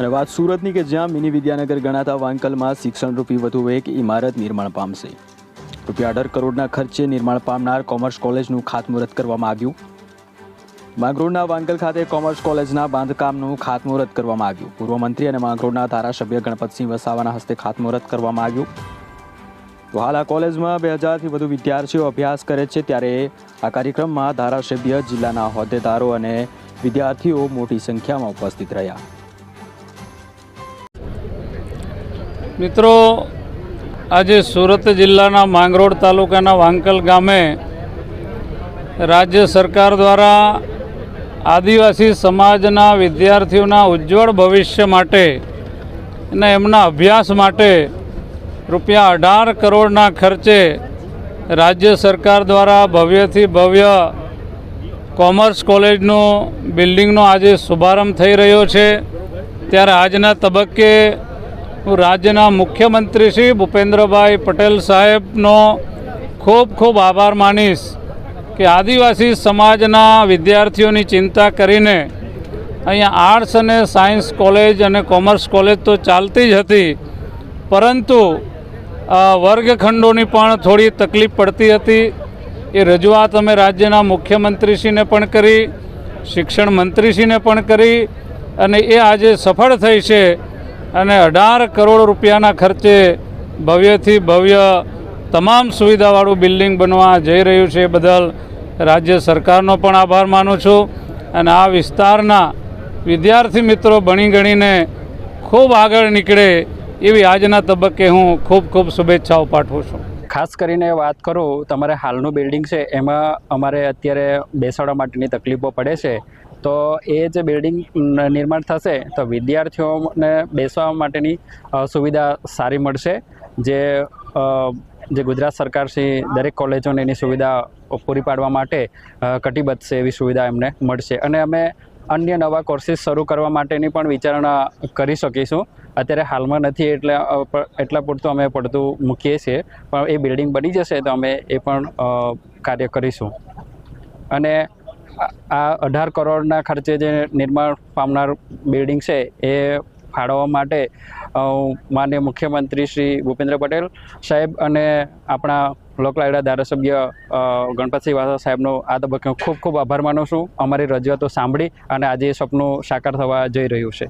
અને વાત સુરતની કે જ્યાં મિની વિદ્યાનગર ગણાતા વાંકલમાં શિક્ષણરૂપી વધુ એક ઇમારત નિર્માણ પામશે. રૂપિયા અઢાર કરોડના ખર્ચે નિર્માણ પામનાર કોમર્સ કોલેજનું ખાતમુહૂર્ત કરવામાં આવ્યું. માંગરોળના વાંકલ ખાતે કોમર્સ કોલેજના બાંધકામનું ખાતમુહૂર્ત કરવામાં આવ્યું. પૂર્વ મંત્રી અને માંગરોળના ધારાસભ્ય ગણપતસિંહ વસાવાના હસ્તે ખાતમુહૂર્ત કરવામાં આવ્યું. તો હાલ આ કોલેજમાં બે હજારથી વધુ વિદ્યાર્થીઓ અભ્યાસ કરે છે ત્યારે આ કાર્યક્રમમાં ધારાસભ્ય, જિલ્લાના હોદ્દેદારો અને વિદ્યાર્થીઓ મોટી સંખ્યામાં ઉપસ્થિત રહ્યા. મિત્રો, આજે સુરત જિલ્લાના માંગરોળ તાલુકાના વાંકલ ગામે રાજ્ય સરકાર દ્વારા આદિવાસી સમાજના વિદ્યાર્થીઓના ઉજ્જવળ ભવિષ્ય માટે અને એમના અભ્યાસ માટે રૂપિયા અઢાર કરોડના ખર્ચે રાજ્ય સરકાર દ્વારા ભવ્યથી ભવ્ય કોમર્સ કોલેજનું, બિલ્ડિંગનો આજે શુભારંભ થઈ રહ્યો છે. ત્યારે આજના તબક્કે હું રાજ્યના મુખ્યમંત્રી શ્રી ભૂપેન્દ્રભાઈ પટેલ સાહેબનો ખૂબ ખૂબ આભાર માનીશ કે આદિવાસી સમાજના વિદ્યાર્થીઓની ચિંતા કરીને અહીંયા આર્ટ્સ અને સાયન્સ કોલેજ અને કોમર્સ કોલેજ તો ચાલતી જ હતી, પરંતુ વર્ગખંડોની પણ થોડી તકલીફ પડતી હતી. એ રજૂઆત અમે રાજ્યના મુખ્યમંત્રીશ્રીને પણ કરી, શિક્ષણ મંત્રીશ્રીને પણ કરી અને એ આજે સફળ થઈ છે. અને અઢાર કરોડ રૂપિયાના ખર્ચે ભવ્યથી ભવ્ય તમામ સુવિધાવાળું બિલ્ડિંગ બનવા જઈ રહ્યું છે એ બદલ રાજ્ય સરકારનો પણ આભાર માનું છું. અને આ વિસ્તારના વિદ્યાર્થી મિત્રો ભણી ગણીને ખૂબ આગળ નીકળે એવી આજના તબક્કે હું ખૂબ ખૂબ શુભેચ્છાઓ પાઠવું છું. ખાસ કરીને વાત કરું, તમારે હાલનું બિલ્ડિંગ છે, એમાં અમારે અત્યારે બેસાડવા માટેની તકલીફો પડે છે. તો એ જે બિલ્ડિંગ નિર્માણ થશે, તો વિદ્યાર્થીઓને બેસવા માટેની સુવિધા સારી મળશે. જે જે ગુજરાત સરકારશ્રી દરેક કોલેજોને એની સુવિધા પૂરી પાડવા માટે કટિબદ્ધ છે એવી સુવિધા એમને મળશે. અને અમે અન્ય નવા કોર્સીસ શરૂ કરવા માટેની પણ વિચારણા કરી શકીશું. અત્યારે હાલમાં નથી એટલે એટલા પૂરતું અમે પડતું મૂકીએ છીએ. પણ એ બિલ્ડિંગ બની જશે તો અમે એ પણ કાર્ય કરીશું. અને આ- અઢાર કરોડના ખર્ચે જે નિર્માણ પામનાર બિલ્ડિંગ છે એ ફાળવવા માટે અ, માનનીય મુખ્યમંત્રી શ્રી ભૂપેન્દ્ર પટેલ સાહેબ અને આપણા લોકલાયડા ધારાસભ્ય ગણપતસિંહ વાસા સાહેબનો આ તબક્કે ખૂબ ખૂબ આભાર માનું છું. અમારી રજૂઆતો સાંભળી અને આજે એ સપનું સાકાર થવા જઈ રહ્યું છે.